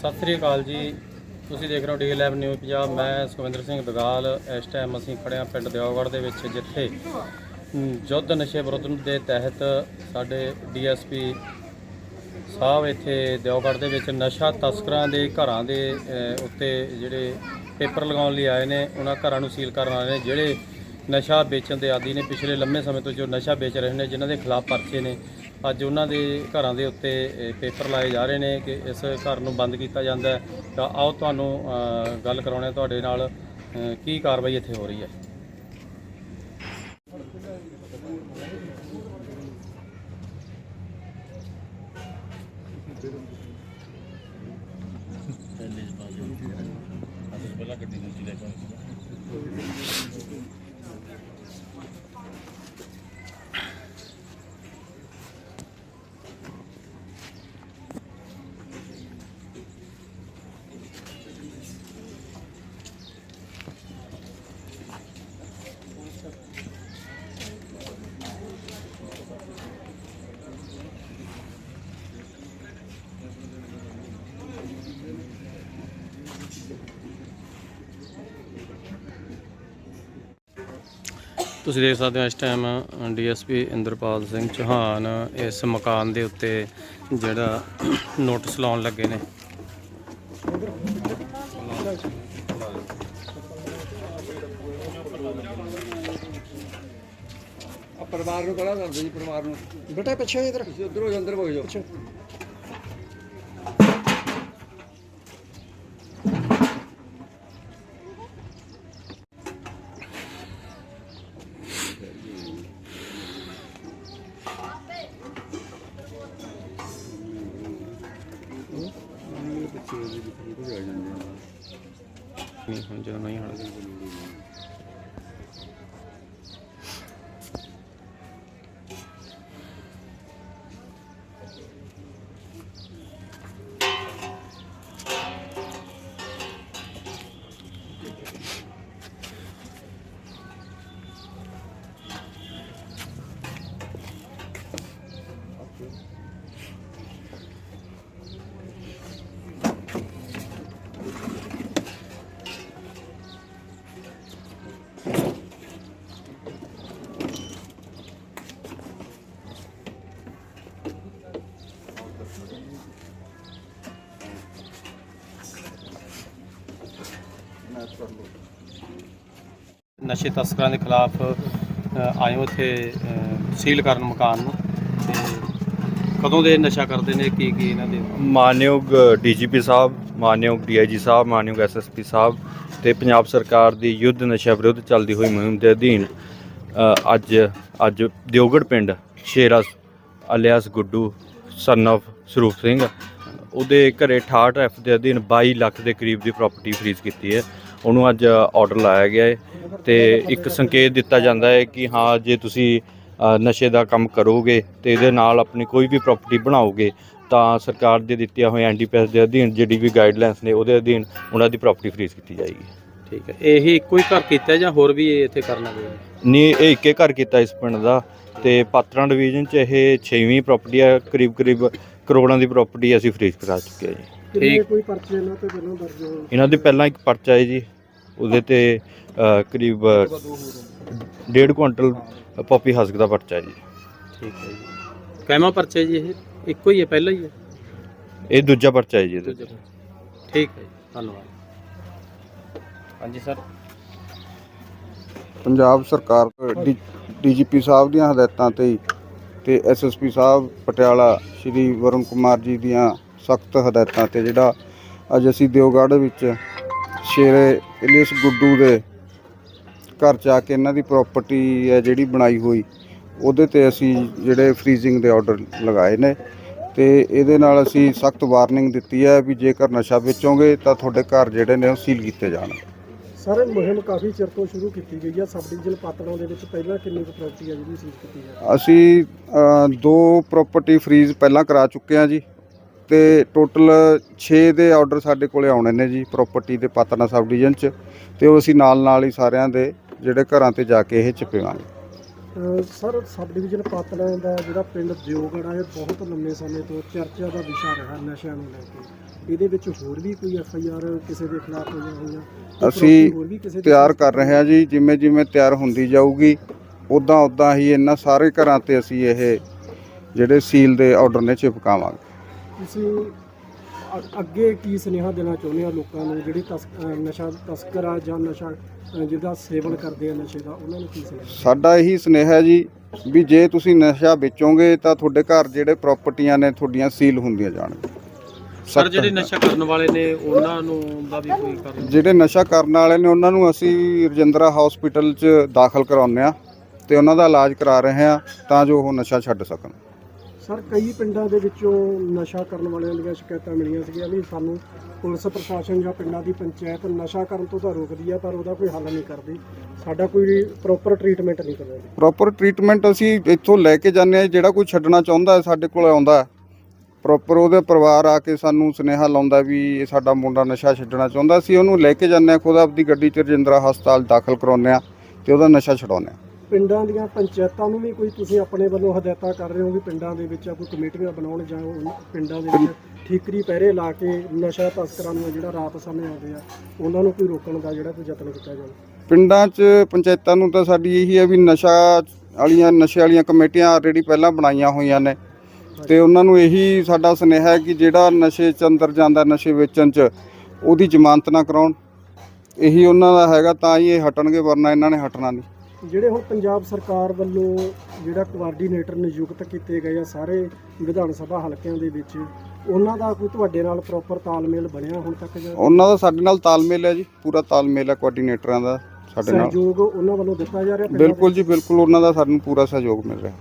ਸਤਿ ਸ੍ਰੀ ਅਕਾਲ ਜੀ। ਤੁਸੀਂ ਦੇਖ ਰਹੇ ਹੋ ਡੀ ਲੈਬ ਨਿਊ ਪੰਜਾਬ। ਮੈਂ ਸੁਖਵਿੰਦਰ ਸਿੰਘ ਬਗਾਲ। ਇਸ ਟਾਈਮ ਅਸੀਂ ਖੜੇ ਪਿੰਡ ਦਿਓਗੜ੍ਹ ਦੇ ਵਿੱਚ ਜਿੱਥੇ ਅਮ, ਯੁੱਧ ਨਸ਼ੇ ਵਿਰੁੱਧ ਦੇ ਤਹਿਤ ਸਾਡੇ ਡੀਐਸਪੀ ਸਾਹਿਬ ਇੱਥੇ ਦਿਓਗੜ੍ਹ ਦੇ ਵਿੱਚ ਨਸ਼ਾ ਤਸਕਰਾਂ ਦੇ ਘਰਾਂ ਦੇ ਉੱਤੇ ਜਿਹੜੇ ਪੇਪਰ ਲਗਾਉਣ ਲਈ ਆਏ ਨੇ ਉਹਨਾਂ ਘਰਾਂ ਨੂੰ ਸੀਲ ਕਰਨ ਆਏ ਨੇ ਜਿਹੜੇ ਨਸ਼ਾ ਵੇਚਣ ਦੇ ਆਦੀ ਨੇ। ਪਿਛਲੇ ਲੰਮੇ ਸਮੇਂ ਤੋਂ ਜੋ ਨਸ਼ਾ ਵੇਚ ਰਹੇ ਨੇ ਜਿਨ੍ਹਾਂ ਦੇ ਖਿਲਾਫ ਪਰਚੇ ਨੇ। ਅੱਜ ਉਹਨਾਂ ਦੇ ਘਰਾਂ ਦੇ ਉੱਤੇ ਪੇਪਰ ਲਾਏ ਜਾ ਰਹੇ ਨੇ ਕਿ ਇਸ ਘਰ ਨੂੰ ਬੰਦ ਕੀਤਾ ਜਾਂਦਾ ਹੈ। ਤਾਂ ਆਓ ਤੁਹਾਨੂੰ ਗੱਲ ਕਰਾਉਣੇ ਤੁਹਾਡੇ ਨਾਲ ਕੀ ਕਾਰਵਾਈ ਇੱਥੇ ਹੋ ਰਹੀ ਹੈ। ਤੁਸੀਂ ਦੇਖ ਸਕਦੇ ਹੋ ਇਸ ਟਾਈਮ ਡੀਐਸਪੀ ਇੰਦਰਪਾਲ ਸਿੰਘ ਚੌਹਾਨ ਇਸ ਮਕਾਨ ਦੇ ਉੱਤੇ ਜਿਹੜਾ ਨੋਟਿਸ ਲਾਉਣ ਲੱਗੇ ਨੇ। ਆ ਪਰਿਵਾਰ ਨੂੰ ਕਹਣਾ ਕਰਦੇ ਜੀ ਪਰਿਵਾਰ ਨੂੰ। ਬੇਟਾ ਪਿੱਛੇ ਇਧਰ। ਤੁਸੀਂ ਉਧਰ ਹੋ ਜਾ ਅੰਦਰ ਹੋ ਜਾਓ। ਨਹੀਂ ਹੁਣ ਜਦੋਂ ਨਹੀਂ ਹਟਦੇ ਨਸ਼ੇ ਤਸਕਰਾਂ ਦੇ ਖਿਲਾਫ ਅ, ਆਏ ਹੋ ਇੱਥੇ ਸੀਲ ਕਰਨ ਮਕਾਨ ਨੂੰ। ਤੇ ਕਦੋਂ ਦੇ ਨਸ਼ਾ ਕਰਦੇ ਨੇ? ਕੀ ਕੀ ਇਹਨਾਂ ਦੇ? ਮਾਨਯੋਗ ਡੀਜੀਪੀ ਸਾਹਿਬ ਮਾਨਯੋਗ ਡੀਆਈਜੀ ਸਾਹਿਬ ਮਾਨਯੋਗ ਐਸਐਸਪੀ ਸਾਹਿਬ ਤੇ ਪੰਜਾਬ ਸਰਕਾਰ ਦੀ ਯੁੱਧ ਨਸ਼ਾ ਵਿਰੁੱਧ ਚੱਲਦੀ ਹੋਈ ਮੁਹਿੰਮ ਦੇ ਅਧੀਨ ਅੱਜ ਅੱਜ ਦਿਓਗੜ ਪਿੰਡ ਸ਼ੇਰਾ ਅਲਿਆਸ ਗੁੱਡੂ ਸਨ of ਸਰੂਪ ਸਿੰਘ ਉਹਦੇ ਘਰੇ 68 ਐਫ ਦੇ ਅਧੀਨ 22 ਲੱਖ ਦੇ ਕਰੀਬ ਦੀ ਪ੍ਰਾਪਰਟੀ ਫਰੀਜ਼ ਕੀਤੀ ਹੈ। ਉਹਨੂੰ ਅੱਜ ਆਰਡਰ ਲਾਇਆ ਗਿਆ ਹੈ ਤੇ ਇੱਕ ਸੰਕੇਤ ਦਿੱਤਾ ਜਾਂਦਾ ਹੈ ਕਿ ਹਾਂ ਜੇ ਤੁਸੀਂ ਨਸ਼ੇ ਦਾ ਕੰਮ ਕਰੋਗੇ ਤੇ ਇਹਦੇ ਨਾਲ ਆਪਣੀ ਕੋਈ ਵੀ ਪ੍ਰਾਪਰਟੀ ਬਣਾਓਗੇ ਤਾਂ ਸਰਕਾਰ ਦੇ ਦਿੱਤੀਆਂ ਹੋਈਆਂ ਐਨਡੀਪੀਐਸ ਦੇ ਅਧੀਨ ਜਿਹੜੀ ਵੀ ਗਾਈਡਲਾਈਨਸ ਨੇ ਉਹਦੇ ਅਧੀਨ ਉਹਨਾਂ ਦੀ ਪ੍ਰਾਪਰਟੀ ਫਰੀਜ਼ ਕੀਤੀ ਜਾਏਗੀ। ਠੀਕ ਹੈ। ਇਹੀ ਇੱਕੋ ਹੀ ਘਰ ਕੀਤਾ ਜਾਂ ਹੋਰ ਵੀ ਇਹ ਇੱਥੇ ਕਰਨਾ ਕੋਈ ਨਹੀਂ ਇਹ ਇੱਕੇ ਘਰ ਕੀਤਾ ਇਸ ਪਿੰਡ ਦਾ ਤੇ ਪਾਤਰਾਂ ਡਿਵੀਜ਼ਨ ਚ ਇਹ 6ਵੀਂ ਪ੍ਰਾਪਰਟੀ ਆ ਕਰੀਬ ਕਰੀਬ ਕਰੋੜਾਂ ਦੀ ਪ੍ਰਾਪਰਟੀ ਅਸੀਂ ਫਰੀਜ਼ ਕਰਾ ਚੁੱਕੇ ਹਾਂ ਜੀ। ਠੀਕ। ਕੋਈ ਪਰਚੇ ਇਹਨਾਂ ਤੇ ਪਹਿਲਾਂ ਦਰਜ ਹੋਣ ਇਹਨਾਂ ਦੇ ਪਹਿਲਾਂ ਇੱਕ ਪਰਚਾ ਹੈ ਜੀ ਉਹਦੇ ਤੇ ਅ, ਕਰੀਬ ਡੇਢ ਕੁਇੰਟਲ ਪੋਪੀ ਹਸਕ ਦਾ ਪਰਚਾ ਹੈ ਜੀ। ਠੀਕ ਹੈ ਜੀ। ਕੈਮਾ ਪਰਚੇ ਜੀ ਇਹ ਇੱਕੋ ਹੀ ਹੈ ਪਹਿਲਾ ਹੀ ਹੈ? ਇਹ ਦੂਜਾ ਪਰਚਾ ਹੈ ਜੀ ਇਹਦੇ ਦੂਜਾ ਠੀਕ ਹੈ ਜੀ ਧੰਨਵਾਦ। ਹਾਂਜੀ ਸਰ। ਪੰਜਾਬ ਸਰਕਾਰ ਡੀਜੀਪੀ ਸਾਹਿਬ ਦੀਆਂ ਹਦਾਇਤਾਂ ਤੇ ਹੀ ਤੇ ਐਸਐਸਪੀ ਸਾਹਿਬ ਪਟਿਆਲਾ ਸ਼੍ਰੀ ਵਰੁਣ ਕੁਮਾਰ ਜੀ ਦੀਆਂ ਸਖਤ ਹਦਾਇਤਾਂ ਤੇ ਜਿਹੜਾ ਅੱਜ ਅਸੀਂ ਦਿਓਗੜ੍ਹ ਵਿੱਚ ਸ਼ੇਰੇ ਇਲੀਸ ਗੁੱਡੂ ਦੇ ਘਰ ਜਾ ਕੇ ਇਹਨਾਂ ਦੀ ਪ੍ਰਾਪਰਟੀ ਹੈ ਜਿਹੜੀ ਬਣਾਈ ਹੋਈ ਉਹਦੇ ਤੇ ਅਸੀਂ ਜਿਹੜੇ ਫ੍ਰੀਜ਼ਿੰਗ ਦੇ ਆਰਡਰ ਲਗਾਏ ਨੇ ਤੇ ਇਹਦੇ ਨਾਲ ਅਸੀਂ ਸਖਤ ਵਾਰਨਿੰਗ ਦਿੱਤੀ ਹੈ ਵੀ ਜੇਕਰ ਨਸ਼ਾ ਵੇਚੋਗੇ ਤਾਂ ਤੁਹਾਡੇ ਘਰ ਜਿਹੜੇ ਨੇ ਉਹ ਸੀਲ ਕੀਤੇ ਜਾਣ। ਸਰ ਇਹ ਮੁਹਿੰਮ ਕਾਫੀ ਚਿਰ ਤੋਂ ਸ਼ੁਰੂ ਕੀਤੀ ਗਈ ਹੈ। ਸਬ ਡਿਵੀਜ਼ਨ ਪਾਤੜਾਂ ਦੇ ਵਿੱਚ ਪਹਿਲਾਂ ਕਿੰਨੀ ਕੁ ਪ੍ਰਾਪਰਟੀ ਹੈ ਜਿਹੜੀ ਸੀਜ਼ ਕੀਤੀ ਹੈ? ਅਸੀਂ ਅ, ਦੋ ਪ੍ਰਾਪਰਟੀ ਫਰੀਜ਼ ਪਹਿਲਾਂ ਕਰਾ ਚੁੱਕੇ ਹਾਂ ਜੀ। ਤੇ ਟੋਟਲ 6 ਦੇ ਆਰਡਰ ਸਾਡੇ ਕੋਲੇ ਆਉਣੇ ਨੇ ਜੀ ਪ੍ਰਾਪਰਟੀ ਦੇ ਪਾਤਨਾ ਸਬ ਡਿਵੀਜ਼ਨ ਚ ਤੇ ਉਹ ਅਸੀਂ ਨਾਲ ਨਾਲ ਹੀ ਸਾਰਿਆਂ ਦੇ ਜਿਹੜੇ ਘਰਾਂ ਤੇ ਜਾ ਕੇ ਇਹ ਚਪੇਵਾਂਗੇ ਸਰ ਸਬ ਡਿਵੀਜ਼ਨ ਪਾਤੜਾਂ ਦਾ ਜਿਹੜਾ ਪਿੰਡ ਦਿਓਗੜ ਇਹ ਬਹੁਤ ਲੰਮੇ ਸਮੇਂ ਤੋਂ ਚਰਚਾ ਦਾ ਵਿਸ਼ਾ ਰਿਹਾ ਨਸ਼ਿਆਂ ਨੂੰ ਲੈ ਕੇ। ਇਹਦੇ ਵਿੱਚ ਹੋਰ ਵੀ ਕੋਈ ਐਫ ਆਈ ਆਰ ਕਿਸੇ ਦੇ ਖਿਲਾਫ ਹੋਈਆਂ ਹੋਈਆਂ? ਅਸੀਂ ਤਿਆਰ ਕਰ ਰਹੇ ਹਾਂ ਜੀ ਜਿਵੇਂ ਜਿਵੇਂ ਤਿਆਰ ਹੁੰਦੀ ਜਾਊਗੀ ਉਦਾਂ ਉਦਾਂ ਹੀ ਇਹਨਾਂ ਸਾਰੇ ਘਰਾਂ ਤੇ ਅਸੀਂ ਇਹ ਜਿਹੜੇ ਸੀਲ ਦੇ ਆਰਡਰ ਨੇ ਚਿਪਕਾਵਾਂਗੇ। ਤੁਸੀਂ ਅ- ਅੱਗੇ ਕੀ ਸੁਨੇਹਾ ਦੇਣਾ ਚਾਹੁੰਦੇ ਆ ਲੋਕਾਂ ਨੂੰ? ਜਿਹੜੇ ਤਸ- ਅਹ ਨਸ਼ਾ ਤਸਕਰ ਆ ਜਾਂ ਨਸ਼ਾ ਜਿਹਦਾ ਸੇਵਨ ਕਰਦੇ ਆ ਨਸ਼ੇ ਦਾ ਉਹਨਾਂ ਨੂੰ ਕੀ ਸੁਨੇਹਾ ਸਾਡਾ ਇਹੀ ਸੁਨੇਹਾ ਹੈ ਜੀ ਵੀ ਜੇ ਤੁਸੀਂ ਨਸ਼ਾ ਵੇਚੋਗੇ ਤਾਂ ਤੁਹਾਡੇ ਘਰ ਜਿਹੜੇ ਪ੍ਰਾਪਰਟੀਆਂ ਨੇ ਤੁਹਾਡੀਆਂ ਸੀਲ ਹੁੰਦੀਆਂ ਜਾਣਗੀਆਂ। ਸਰ ਸਖਤ ਜਿਹੜੇ ਨਸ਼ਾ ਕਰਨ ਵਾਲੇ ਨੇ ਉਹਨਾਂ ਨੂੰ ਦਾ ਵੀ ਕੋਈ ਕਰਨ? ਜਿਹੜੇ ਨਸ਼ਾ ਕਰਨ ਵਾਲੇ ਨੇ ਉਹਨਾਂ ਨੂੰ ਅਸੀਂ ਰਜਿੰਦਰਾ ਹਸਪੀਟਲ 'ਚ ਦਾਖਲ ਕਰਾਉਂਦੇ ਆ ਤੇ ਉਹਨਾਂ ਦਾ ਇਲਾਜ ਕਰਾ ਰਹੇ ਆ ਤਾਂ ਜੋ ਉਹ ਨਸ਼ਾ ਛੱਡ ਸਕਣ। ਸਰ, ਕਈ ਪਿੰਡਾਂ ਦੇ ਵਿੱਚੋਂ ਨਸ਼ਾ ਕਰਨ ਵਾਲਿਆਂ ਦੀਆਂ ਸ਼ਿਕਾਇਤਾਂ ਮਿਲੀਆਂ ਸੀਗੀਆਂ ਵੀ ਸਾਨੂੰ ਪੁਲਿਸ ਪ੍ਰਸ਼ਾਸਨ ਜਾਂ ਪਿੰਡਾਂ ਦੀ ਪੰਚਾਇਤ ਨਸ਼ਾ ਕਰਨ ਤੋਂ ਤਾਂ ਰੋਕਦੀ ਆ, ਪਰ ਉਹਦਾ ਕੋਈ ਹੱਲ ਨਹੀਂ ਕਰਦੀ। ਸਾਡਾ ਕੋਈ ਪ੍ਰੋਪਰ ਟ੍ਰੀਟਮੈਂਟ ਨਹੀਂ ਕਰਦੀ। ਪ੍ਰੋਪਰ ਟ੍ਰੀਟਮੈਂਟ ਅਸੀਂ ਇੱਥੋਂ ਲੈ ਕੇ ਜਾਂਦੇ ਆ, ਜਿਹੜਾ ਕੋਈ ਛੱਡਣਾ ਚਾਹੁੰਦਾ ਹੈ, ਸਾਡੇ ਕੋਲ ਆਉਂਦਾ ਪ੍ਰੋਪਰ ਉਹਦੇ ਪਰਿਵਾਰ ਆ ਕੇ ਸਾਨੂੰ ਸੁਨੇਹਾ ਲਾਉਂਦਾ ਵੀ ਇਹ ਸਾਡਾ ਮੁੰਡਾ ਨਸ਼ਾ ਛੱਡਣਾ ਚਾਹੁੰਦਾ, ਅਸੀਂ ਉਹਨੂੰ ਲੈ ਕੇ ਜਾਂਦੇ ਆ, ਖੁਦ ਆਪਦੀ ਗੱਡੀ 'ਚ ਰਜਿੰਦਰਾ ਹਸਪਤਾਲ ਦਾਖਲ ਕਰਾਉਂਦੇ ਆ ਤੇ ਉਹਦਾ ਨਸ਼ਾ ਛਡਾਉਂਦੇ ਆ। ਪਿੰਡਾਂ ਦੀਆਂ ਪੰਚਾਇਤਾਂ ਨੂੰ ਵੀ ਕੋਈ ਤੁਸੀਂ ਆਪਣੇ ਵੱਲੋਂ ਹਦਾਇਤਾਂ ਕਰ ਰਹੇ ਹੋ ਵੀ ਪਿੰਡਾਂ ਦੇ ਵਿੱਚ ਕੋਈ ਕਮੇਟੀਆਂ ਬਣਾਉਣ ਜਾਂ ਉਹਨਾਂ- ਪਿੰਡਾਂ ਦੇ ਵਿੱਚ ਠੀਕਰੀ ਪਹਿਰੇ ਲਾ ਕੇ ਨਸ਼ਾ ਤਸਕਰਾਂ ਨੂੰ ਜਿਹੜਾ ਰਾਤ ਸਮੇਂ ਆਉਂਦੇ ਆ, ਉਹਨਾਂ ਨੂੰ ਕੋਈ ਰੋਕਣ ਦਾ ਜਿਹੜਾ ਕੋਈ ਯਤਨ ਕੀਤਾ ਜਾਵੇ? ਪਿੰਡਾਂ 'ਚ ਪੰਚਾਇਤਾਂ ਨੂੰ ਤਾਂ ਸਾਡੀ ਇਹੀ ਹੈ ਵੀ ਨਸ਼ਾ ਵਾਲੀਆਂ, ਨਸ਼ੇ ਵਾਲੀਆਂ ਕਮੇਟੀਆਂ ਆਲਰੇਡੀ ਪਹਿਲਾਂ ਬਣਾਈਆਂ ਹੋਈਆਂ ਨੇ। ਤੇ ਉਹਨਾਂ ਨੂੰ ਇਹੀ ਸਾਡਾ ਸੁਨੇਹਾ ਹੈ ਕਿ ਜਿਹੜਾ ਨਸ਼ੇ 'ਚ ਅੰਦਰ ਜਾਂਦਾ, ਨਸ਼ੇ ਵੇਚਣ 'ਚ, ਉਹਦੀ ਜ਼ਮਾਨਤ ਨਾ ਕਰਾਉਣ। ਇਹੀ ਉਹਨਾਂ ਦਾ ਹੈਗਾ, ਤਾਂ ਹੀ ਇਹ ਹਟਣਗੇ, ਵਰਨਾ ਇਹਨਾਂ ਨੇ ਹਟਣਾ ਨਹੀਂ। ਜਿਹੜੇ ਹੁਣ ਪੰਜਾਬ ਸਰਕਾਰ ਵੱਲੋਂ ਜਿਹੜਾ ਕੋਆਰਡੀਨੇਟਰ ਨਿਯੁਕਤ ਕੀਤੇ ਗਏ ਆ ਸਾਰੇ ਵਿਧਾਨ ਸਭਾ ਹਲਕਿਆਂ ਦੇ ਵਿੱਚ ਉਹਨਾਂ ਦਾ ਕੋਈ ਤੁਹਾਡੇ ਨਾਲ ਪ੍ਰੋਪਰ ਤਾਲਮੇਲ ਬਣਿਆ ਹੁਣ ਤੱਕ ਜਾਂ? ਉਹਨਾਂ ਦਾ ਸਾਡੇ ਨਾਲ ਤਾਲਮੇਲ ਹੈ ਜੀ ਪੂਰਾ ਤਾਲਮੇਲ ਹੈ ਕੋਆਰਡੀਨੇਟਰਾਂ ਦਾ ਸਾਡੇ ਨਾਲ। ਸਹਿਯੋਗ ਉਹਨਾਂ ਵੱਲੋਂ ਦਿੱਤਾ ਜਾ ਰਿਹਾ ਬਿਲਕੁਲ ਜੀ ਬਿਲਕੁਲ ਉਹਨਾਂ ਦਾ ਸਾਨੂੰ ਪੂਰਾ ਸਹਿਯੋਗ ਮਿਲ ਰਿਹਾ।